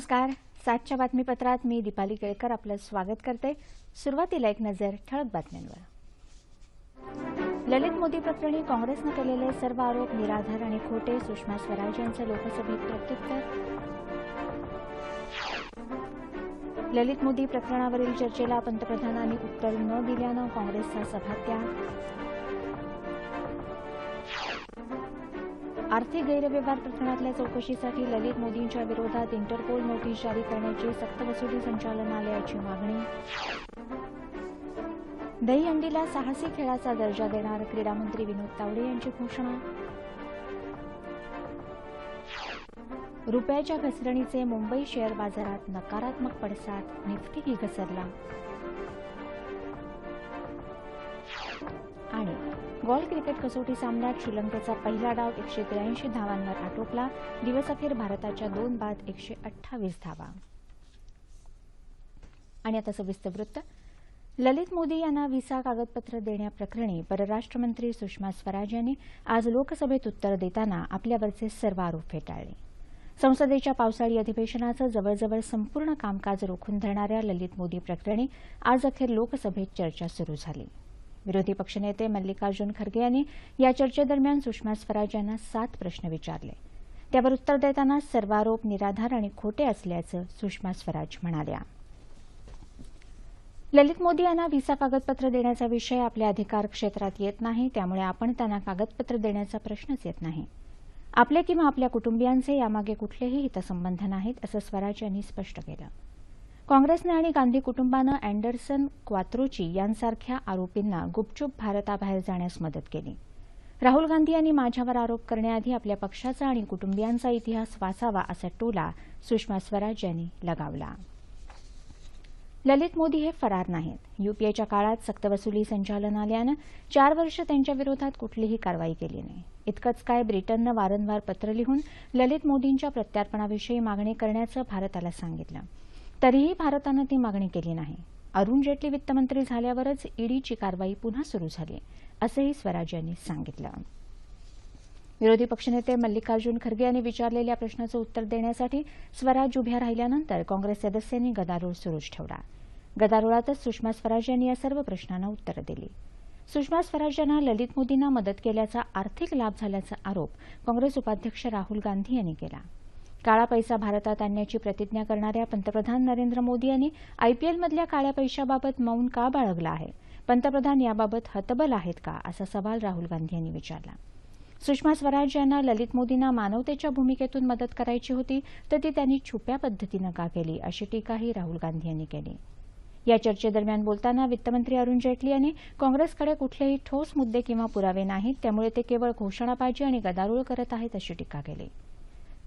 नमस्कार. सातच्या बातमीपत्रात मी दीपाली केळकर आपलं स्वागत करते. सुरुवातीला एक नजर ठळक बातम्यांवर. ललित मोदी प्रकरणी काँग्रेसनं केलेले सर्व आरोप निराधार आणि खोटे सुषमा स्वराज यांचं लोकसभेत प्रत्युत्तर. ललित मोदी प्रकरणावरील चर्चेला पंतप्रधानांनी उत्तर न दिल्यानं काँग्रेसचा सभात्याग. आर्थिक गैरव्यवहार प्रकरणातल्या चौकशीसाठी ललित मोदींच्या विरोधात इंटरपोल नोटीस जारी करण्याची सक्तवसुली संचालनालयाची मागणी. दहीहंडीला साहसी खेळाचा दर्जा देणार क्रीडामंत्री विनोद तावडे यांची घोषणा. रुपयाच्या घसरणीचे मुंबई शेअर बाजारात नकारात्मक पडसाद निफ्टीही घसरला. वर्ल्ड क्रिकेट कसोटी सामन्यात श्रीलंकेचा पहिला डाव एकशे त्र्याऐंशी धावांवर आटोपला. दिवसअखेर भारताच्या दोन बाद एकशे अठ्ठावीस धावा. आणि आता सविस्तर वृत्त. ललित मोदी यांना व्हिसा कागदपत्र देण्याप्रकरणी परराष्ट्रमंत्री सुषमा स्वराज यांनी आज लोकसभेत उत्तर देताना आपल्यावरचे सर्व आरोप फेटाळले. संसदेच्या पावसाळी अधिवेशनाचं जवळजवळ संपूर्ण कामकाज रोखून धरणाऱ्या ललित मोदी प्रकरणी आज अखेर लोकसभेत चर्चा सुरू झाली. विरोधी पक्षनेते मल्लिकार्जुन खरगे यांनी या चर्चेदरम्यान सुषमा स्वराज यांना सात प्रश्न विचारले. त्यावर उत्तर देताना सर्व आरोप निराधार आणि खोटे असल्याचं सुषमा स्वराज म्हणाल्या. ललित मोदी यांना व्हिसा कागदपत्र देण्याचा विषय आपल्या अधिकार क्षेत्रात येत नाही त्यामुळे आपण त्यांना कागदपत्र देण्याचा प्रश्नच येत नाही. आपले किंवा आपल्या कुटुंबियांचे यामागे कुठलेही हितसंबंध नाहीत असं स्वराज यांनी स्पष्ट केलं. काँग्रेसनं आणि गांधी कुटुंबानं अँडरसन क्वात्रोची यांसारख्या आरोपींना गुपचूप भारताबाहेर जाण्यास मदत केली. राहुल गांधी यांनी माझ्यावर आरोप करण्याआधी आपल्या पक्षाचा आणि कुटुंबियांचा इतिहास वाचावा असा टोला सुषमा स्वराज यांनी लगावला. ललित मोदी हे फरार नाहीत. युपीएच्या काळात सक्तवसुली संचालनालयानं चार वर्ष त्यांच्या विरोधात कुठलीही कारवाई केली नाही. इतकंच काय ब्रिटननं वारंवार पत्र लिहून ललित मोदींच्या प्रत्यार्पणाविषयी मागणी करण्याचं भारताला सांगितलं. तरीही भारतानं ती मागणी केली नाही. अरुण जेटली वित्तमंत्री झाल्यावरच ईडीची कारवाई पुन्हा सुरू झाली असंही स्वराज यांनी सांगितलं. विरोधी पक्षनेते मल्लिकार्जुन खरगे यांनी विचारलेल्या प्रश्नाचं उत्तर देण्यासाठी स्वराज उभ्या राहिल्यानंतर काँग्रेस सदस्यांनी गदारोळ सुरूच ठेवला. गदारोळातच सुषमा स्वराज यांनी या सर्व प्रश्नांना उत्तरं दिली. सुषमा स्वराज यांना ललित मोदींना मदत केल्याचा आर्थिक लाभ झाल्याचा आरोप काँग्रेस उपाध्यक्ष राहुल गांधी यांनी केला. काळा पैसा भारतात आणण्याची प्रतिज्ञा करणाऱ्या पंतप्रधान नरेंद्र मोदी यांनी आयपीएलमधल्या काळ्या पैशाबाबत मौन का बाळगलं आहे? पंतप्रधान याबाबत हतबल आहेत का? असा सवाल राहुल गांधी यांनी विचारला. सुषमा स्वराज यांना ललित मोदींना मानवतेच्या भूमिकेतून मदत करायची होती तर ती त्यांनी छुप्या पद्धतीनं का केली अशी टीकाही राहुल गांधी यांनी केली. या चर्चेदरम्यान बोलताना वित्तमंत्री अरुण जेटली यांनी काँग्रेसकडे कुठलेही ठोस मुद्दे किंवा पुरावे नाहीत त्यामुळे ते केवळ घोषणाबाजी आणि गदारोळ करत आहेत अशी टीका केली.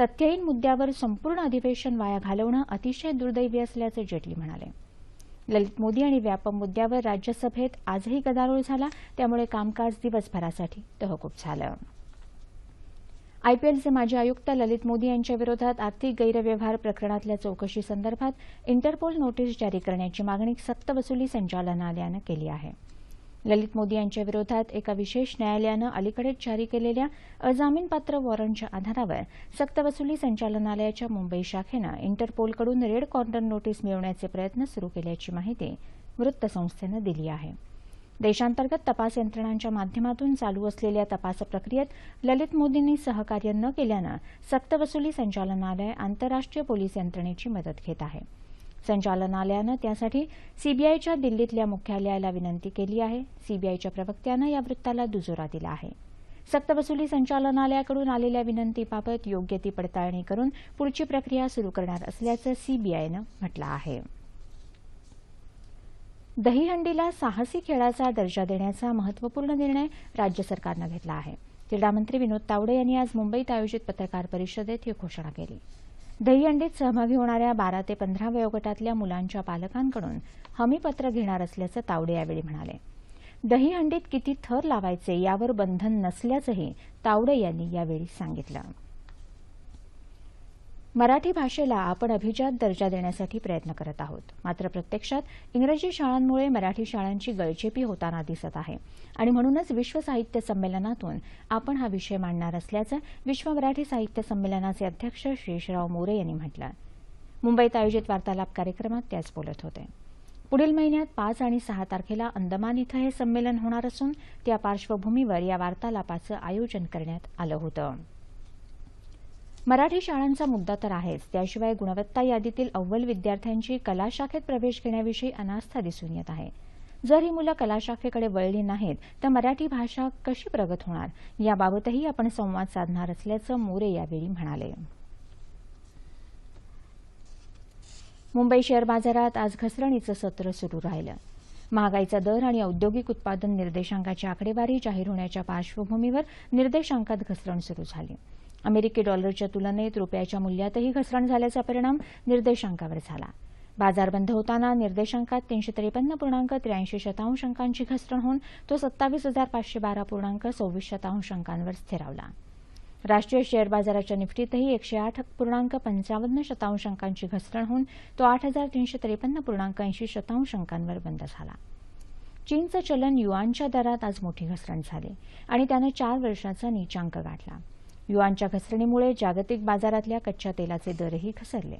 तथ्यहीन मुद्द्यावर संपूर्ण अधिवेशन वाया घालवणं अतिशय दुर्दैवी असल्याचं जेटली म्हणाले. ललित मोदी आणि व्यापम मुद्द्यावर राज्यसभेत आजही गदारोळ झाला त्यामुळे कामकाज दिवसभरासाठी तहकूब झालं. आयपीएलचे माजी आयुक्त ललित मोदी यांच्या विरोधात आर्थिक गैरव्यवहार प्रकरणातल्या चौकशीसंदर्भात इंटरपोल नोटीस जारी करण्याची मागणी सक्तवसुली संचालनालयानं केली आहे. ललित मोदी यांच्या विरोधात एका विशेष न्यायालयानं अलीकडेच जारी केलेल्या अजामीनपात्र वॉरंटच्या आधारावर सक्तवसुली संचालनालयाच्या मुंबई शाखेनं इंटरपोलकडून रेड कॉर्नर नोटीस मिळवण्याचे प्रयत्न सुरू केल्याची माहिती वृत्तसंस्थेनं दिली आहे. देशांतर्गत तपास यंत्रणांच्या माध्यमातून चालू असलेल्या तपास प्रक्रियेत ललित मोदींनी सहकार्य न केल्यानं सक्तवसुली संचालनालय आंतरराष्ट्रीय पोलीस यंत्रणेची मदत घेत आहे. संचालनालयानं त्यासाठी सीबीआयच्या दिल्लीतल्या मुख्यालयाला विनंती केली आहे. सीबीआयच्या प्रवक्त्यानं या वृत्ताला दुजोरा दिला आहे. सक्तवसुली संचालनालयाकडून आलेल्या विनंतीबाबत योग्य ती पडताळणी करून पुढची प्रक्रिया सुरू करणार असल्याचं सीबीआयनं म्हटलं आहे. दहीहंडीला साहसी खेळाचा दर्जा देण्याचा महत्त्वपूर्ण निर्णय राज्य सरकारनं घेतला आहे. क्रीडामंत्री विनोद तावडे यांनी आज मुंबईत आयोजित पत्रकार परिषदेत ही घोषणा केली. दहीहंडीत सहभागी होणाऱ्या बारा ते पंधरा वयोगटातल्या मुलांच्या पालकांकडून हमीपत्र घेणार असल्याचं तावडे यावेळी म्हणाले. दहीहंडीत किती थर लावायचे यावर बंधन नसल्याचंही तावडे यांनी यावेळी सांगितलं. मराठी भाषेला आपण अभिजात दर्जा देण्यासाठी प्रयत्न करत आहोत. मात्र प्रत्यक्षात इंग्रजी शाळांमुळे मराठी शाळांची गळचेपी होताना दिसत आहे. आणि म्हणूनच विश्व साहित्य संमेलनातून आपण हा विषय मांडणार असल्याचं विश्व मराठी साहित्य संमेलनाचे अध्यक्ष शेषराव मोरे यांनी म्हटलं. मुंबईत आयोजित वार्तालाप कार्यक्रमात ते आज बोलत होते. पुढील महिन्यात पाच आणि सहा तारखेला अंदमान इथं हे संमेलन होणार असून त्या पार्श्वभूमीवर या वार्तालापाचं आयोजन करण्यात आलं होतं. मराठी शाळांचा मुद्दा तर आहेच. त्याशिवाय गुणवत्ता यादीतील अव्वल विद्यार्थ्यांची कला शाखेत प्रवेश घेण्याविषयी अनास्था दिसून येत आहे. जर ही मुलं कलाशाखेकडे वळली नाहीत तर मराठी भाषा कशी प्रगत होणार? याबाबतही आपण संवाद साधणार असल्याचं मोरे यावेळी म्हणाले. मुंबई शेअर बाजारात आज घसरणीचं सत्र सुरू राहिलं. महागाईचा दर आणि औद्योगिक उत्पादन निर्देशांकाची आकडेवारी जाहीर होण्याच्या पार्श्वभूमीवर निर्देशांकात घसरण सुरू झाली. अमेरिकी डॉलरच्या तुलनेत रुपयाच्या मूल्यातही घसरण झाल्याचा परिणाम निर्देशांकावर झाला. बाजार बंद होताना निर्देशांकात तीनशे त्रेपन्न पूर्णांक त्र्याऐंशी शतांश अंकांची घसरण होऊन तो सत्तावीस हजार पाचशे बारा पूर्णांक सव्वीस शतांश अंकांवर स्थिरावला. राष्ट्रीय शेअर बाजाराच्या निफ्टीतही एकशे आठ पूर्णांक पंचावन्न शतांश अंकांची घसरण होऊन तो आठ हजार तीनशे त्रेपन्न पूर्णांक ऐंशी शतांश अंकांवर बंद झाला. चीनचं चलन युआनच्या दरात आज मोठी घसरण झाली आणि त्यानं चार वर्षाचा नीचांक गाठला. युआनच्या घसरणीमुळे जागतिक बाजारातल्या कच्च्या तेलाचे दरही घसरले.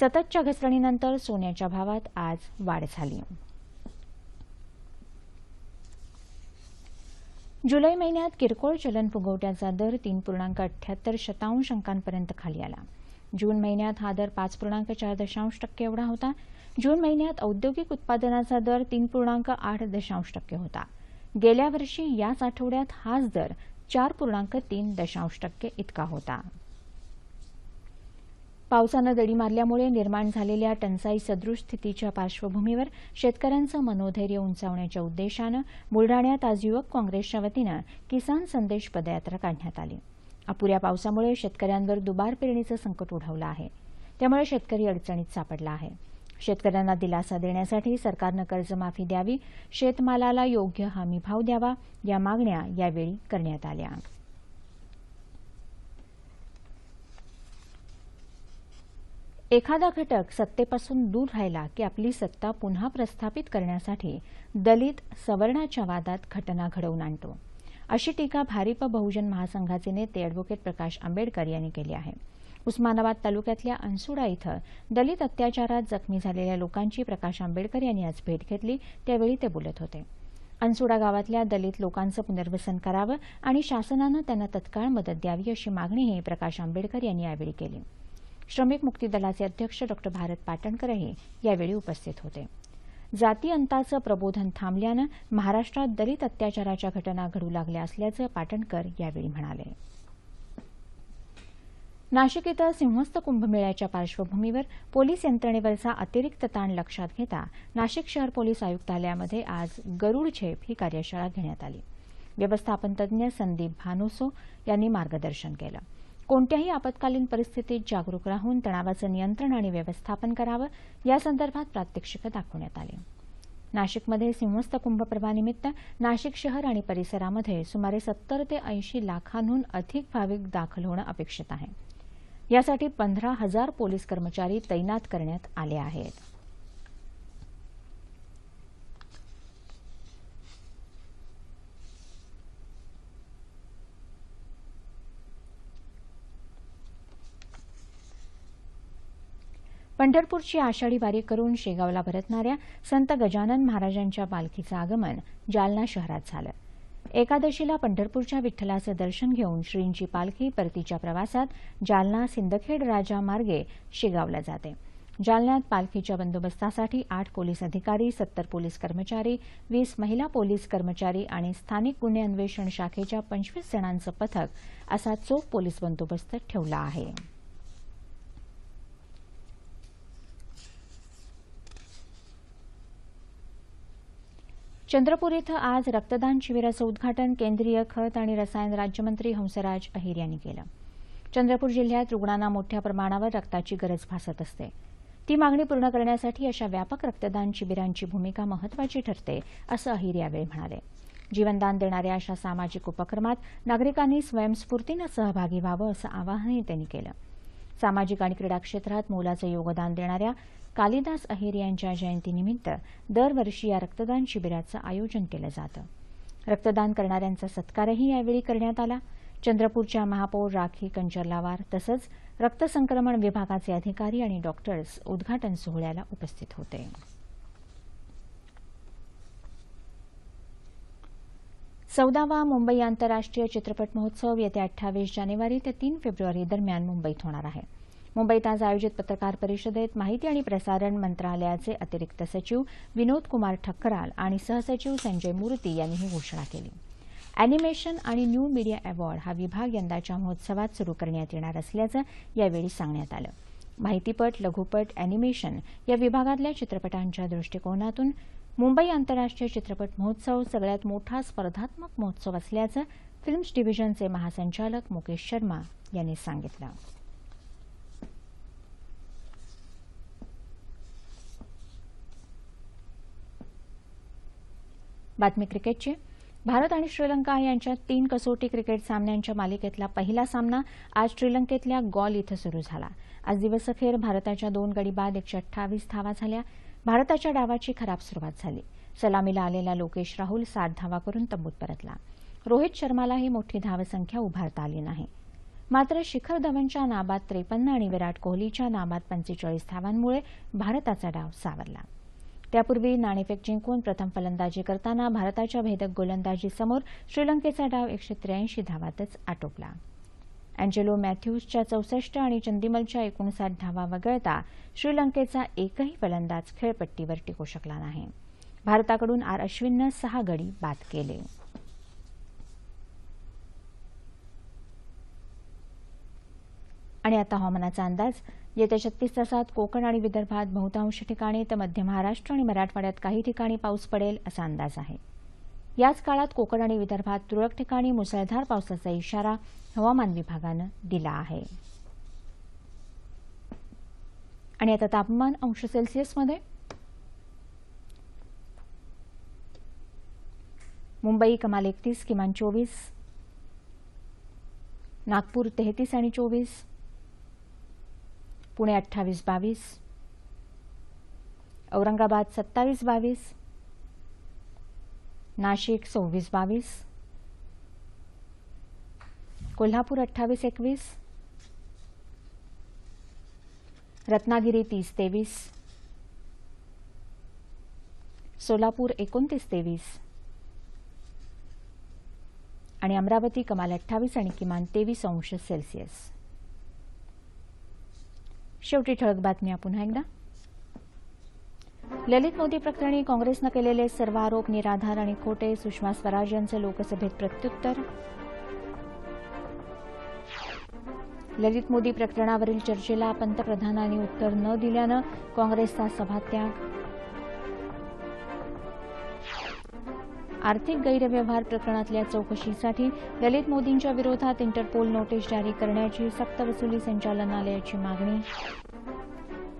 सततच्या घसरणीनंतर सोन्याच्या भावात आज वाढ झाली. जुलै महिन्यात किरकोळ चलन फुगवट्याचा दर तीन पूर्णांक अठ्याहत्तर शतांश अंकांपर्यंत खाली आला. जून महिन्यात हा दर पाच पूर्णांक चार दशांश टक्के एवढा होता. जून महिन्यात औद्योगिक उत्पादनाचा दर तीन पूर्णांक आठ दशांश टक्के होता. गेल्या वर्षी याच आठवड्यात हाच दर चार पूर्णांक तीन दशांश टक्के इतका होता. पावसानं दडी मारल्यामुळे निर्माण झालेल्या टंचाई सदृश स्थितीच्या पार्श्वभूमीवर शेतकऱ्यांचं मनोधैर्य उंचावण्याच्या उद्देशानं बुलडाण्यात आज युवक काँग्रेसच्या वतीनं किसान संदेश पदयात्रा काढण्यात आली. अपुऱ्या पावसामुळे शेतकऱ्यांवर दुबार पेरणीचं संकट ओढवलं आहे. त्यामुळे शेतकरी अडचणीत सापडला आहे. शेतकऱ्यांना दिलासा देण्यासाठी सरकारनं कर्जमाफी द्यावी शेतमालाला योग्य हमी भाव द्यावा या मागण्या यावेळी करण्यात आल्या. एखादा घटक सत्तेपासून दूर राहिला की आपली सत्ता पुन्हा प्रस्थापित करण्यासाठी दलित सवर्णाच्या वादात घटना घडवून आणतो. अशी टीका भारिप बहुजन महासंघाचे नेते अॅडव्होकेट प्रकाश आंबेडकर यांनी केली आहे. उस्मानाबाद तालुक्यातल्या अनसुडा इथं दलित अत्याचारात जखमी झालेल्या लोकांची प्रकाश आंबेडकर यांनी आज भेट घेतली. त्यावेळी ते बोलत होते. अनसुडा गावातल्या दलित लोकांचं पुनर्वसन करावं आणि शासनानं त्यांना तत्काळ मदत द्यावी अशी मागणीही प्रकाश आंबेडकर यांनी यावेळी केली. श्रमिक मुक्ती दलाचे अध्यक्ष डॉ. भारत पाटणकरही यावेळी उपस्थित होते. जाती अंताचं प्रबोधन थांबल्यानं महाराष्ट्रात दलित अत्याचाराच्या घटना घडू लागल्या असल्याचं पाटणकर यावेळी म्हणाले. नाशिक इथं सिंहस्थ कुंभमेळ्याच्या पार्श्वभूमीवर पोलीस यंत्रणेवरचा अतिरिक्त ताण लक्षात घेता नाशिक शहर पोलीस आयुक्तालयामध्ये आज गरुड झेप ही कार्यशाळा घेण्यात आली. व्यवस्थापन तज्ज्ञ संदीप भानुसो यांनी मार्गदर्शन केलं. कोणत्याही आपत्कालीन परिस्थितीत जागरूक राहून तणावाचं नियंत्रण आणि व्यवस्थापन करावं यासंदर्भात प्रात्यक्षिकं दाखवण्यात आली. नाशिकमध्ये सिंहस्थ कुंभपर्वानिमित्त नाशिक शहर आणि परिसरामध्ये सुमारे सत्तर ते ऐंशी लाखांहून अधिक भाविक दाखल होणं अपेक्षित आहे. यासाठी पंधरा हजार पोलीस कर्मचारी तैनात करण्यात आले आहेत. पंढरपूरची आषाढी वारी करून शेगावला परतणाऱ्या संत गजानन महाराजांच्या पालखीचं आगमन जालना शहरात झालं. एकादशीला पंढरपूरच्या विठ्ठलाचं दर्शन घेऊन श्रींची पालखी परतीच्या प्रवासात जालना सिंदखेड राजा मार्गे शेगावला जाते. जालन्यात पालखीच्या बंदोबस्तासाठी आठ पोलीस अधिकारी सत्तर पोलीस कर्मचारी वीस महिला पोलीस कर्मचारी आणि स्थानिक गुन्हे अन्वेषण शाखेच्या पंचवीस जणांचं पथक असा चोख पोलीस बंदोबस्त ठेवला आहे. चंद्रपूर इथं आज रक्तदान शिबिराचं उद्घाटन केंद्रीय खत आणि रसायन राज्यमंत्री हंसराज अहिर यांनी केलं. चंद्रपूर जिल्ह्यात रुग्णांना मोठ्या प्रमाणावर रक्ताची गरज भासत असते. ती मागणी पूर्ण करण्यासाठी अशा व्यापक रक्तदान शिबिरांची भूमिका महत्वाची ठरते असं अहिर यावेळी म्हणाले. जीवनदान देणाऱ्या अशा सामाजिक उपक्रमात नागरिकांनी स्वयंस्फूर्तीनं सहभागी व्हावं असं आवाहनही त्यांनी केलं. सामाजिक आणि क्रीडा क्षेत्रात मोलाचं योगदान देणाऱ्या कालिदास अहिर यांच्या जयंतीनिमित्त दरवर्षी या रक्तदान शिबिराचं आयोजन केलं जातं. रक्तदान करणाऱ्यांचा सत्कारही यावेळी करण्यात आला. चंद्रपूरच्या महापौर राखी कंचरलावार तसंच रक्तसंक्रमण विभागाचे अधिकारी आणि डॉक्टर्स उद्घाटन सोहळ्याला उपस्थित होते. चौदावा मुंबई आंतरराष्ट्रीय चित्रपट महोत्सव येत्या अठ्ठावीस जानेवारी ते तीन फेब्रुवारी दरम्यान मुंबईत होणार आहे. मुंबईत आज आयोजित पत्रकार परिषदेत माहिती आणि प्रसारण मंत्रालयाचे अतिरिक्त सचिव विनोद कुमार ठक्कराल आणि सहसचिव संजय मूर्ती यांनी ही घोषणा केली. अॅनिमेशन आणि न्यू मीडिया अवॉर्ड हा विभाग यंदाच्या महोत्सवात सुरू करण्यात येणार असल्याचं यावेळी सांगण्यात आलं. माहितीपट लघुपट अॅनिमेशन या विभागातल्या चित्रपटांच्या दृष्टिकोनातून मुंबई आंतरराष्ट्रीय चित्रपट महोत्सव सगळ्यात मोठा स्पर्धात्मक महोत्सव असल्याचं फिल्म्स डिव्हिजनचे महासंचालक मुकेश शर्मा यांनी सांगितलं. बातमी क्रिकेटची भारत आणि श्रीलंका यांच्यात तीन कसोटी क्रिकेट सामन्यांच्या मालिकेतला पहिला सामना आज श्रीलंकेतल्या गॉल इथं सुरू झाला. आज दिवसअखेर भारताच्या दोन गडी बाद एकशे अठ्ठावीस धावा झाल्या. भारताच्या डावाची खराब सुरुवात झाली. सलामीला आलेला लोकेश राहुल सात धावा करून तंबूत परतला. रोहित शर्मालाही मोठी धावसंख्या उभारता आली नाही. मात्र शिखर धवनच्या नाबाद त्रेपन्न आणि विराट कोहलीच्या नाबाद पंचेचाळीस धावांमुळे भारताचा डाव सावरला. त्यापूर्वी नाणेफेक जिंकून प्रथम फलंदाजी करताना भारताच्या भेदक गोलंदाजीसमोर श्रीलंकेचा डाव एकशे त्र्याऐंशी धावातच आटोपला. अँजेलो मॅथ्यूजच्या चौसष्ट आणि चंदिमलच्या एकोणसाठ धावा वगळता श्रीलंकेचा एकही फलंदाज खेळपट्टीवर टिकू शकला नाही. भारताकडून आर अश्विननं सहा गडी बाद केले. आणि आता हवामानाचा अंदाज. येत्या छत्तीस तासात कोकण आणि विदर्भात बहुतांश ठिकाणी तर मध्य महाराष्ट्र आणि मराठवाड्यात काही ठिकाणी पाऊस पडेल असा अंदाज आहे. याच काळात कोकण आणि विदर्भात तुरळक ठिकाणी मुसळधार पावसाचा इशारा हवामान विभागानं दिला आहे. आणि आता तापमान अंश सेल्सिअसमध्ये. मुंबई कमाल एकतीस किमान चोवीस. नागपूर तेहतीस आणि चोवीस. पुणे अठ्ठावीस बावीस. औरंगाबाद सत्तावीस बावीस. नाशिक सव्वीस बावीस. कोल्हापूर अठ्ठावीस एकवीस. रत्नागिरी तीस तेवीस. सोलापूर एकोणतीस तेवीस. आणि अमरावती कमाल अठ्ठावीस आणि किमान तेवीस अंश सेल्सिअस. शेवटी ठळक बातम्या पुन्हा एकदा. ललित मोदी प्रकरणी काँग्रेसनं केलेले सर्व आरोप निराधार आणि खोटे. सुषमा स्वराज यांचं लोकसभेत प्रत्युत्तर. ललित मोदी प्रकरणावरील चर्चेला पंतप्रधानांनी उत्तर न दिल्यानं काँग्रेसचा सभात्याग. आर्थिक गैरव्यवहार प्रकरणातल्या चौकशीसाठी ललित मोदींच्या विरोधात इंटरपोल नोटीस जारी करण्याची सक्तवसुली संचालनालयाची मागणी.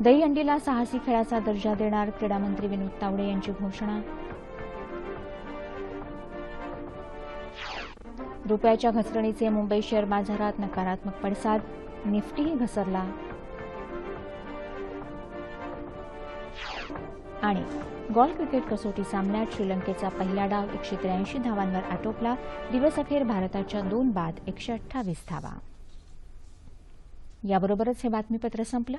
दहीहंडीला साहसी खेळाचा दर्जा देणार क्रीडामंत्री विनोद तावडे यांची घोषणा. रुपयाच्या घसरणीचे मुंबई शेअर बाजारात नकारात्मक पडसाद. निफ्टीही घसरला. आणि गॉल क्रिकेट कसोटी सामन्यात श्रीलंकेचा पहिला डाव एकशे त्र्याऐंशी धावांवर आटोपला. दिवसअखेर भारताच्या दोन बाद एकशे अठ्ठावीस धावा. याबरोबरच हे बातमीपत्र संपलं.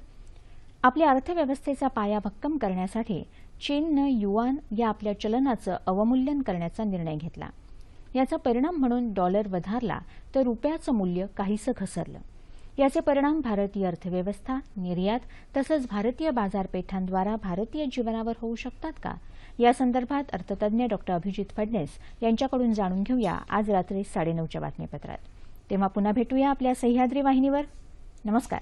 आपल्या अर्थव्यवस्थेचा पाया भक्कम करण्यासाठी चीननं युआन या आपल्या चलनाचं अवमूल्यन करण्याचा निर्णय घेतला. याचा परिणाम म्हणून डॉलर वधारला तर रुपयाचं मूल्य काहीसं घसरलं. याचे परिणाम भारतीय अर्थव्यवस्था निर्यात तसंच भारतीय बाजारपेठांद्वारा भारतीय जीवनावर होऊ शकतात का? या संदर्भात अर्थतज्ञ डॉ. अभिजित फडणीस यांच्याकडून जाणून घेऊया आज रात्री साडेनऊच्या बातमीपत्रात. तेव्हा पुन्हा भेटूया आपल्या सह्याद्री वाहिनीवर. नमस्कार.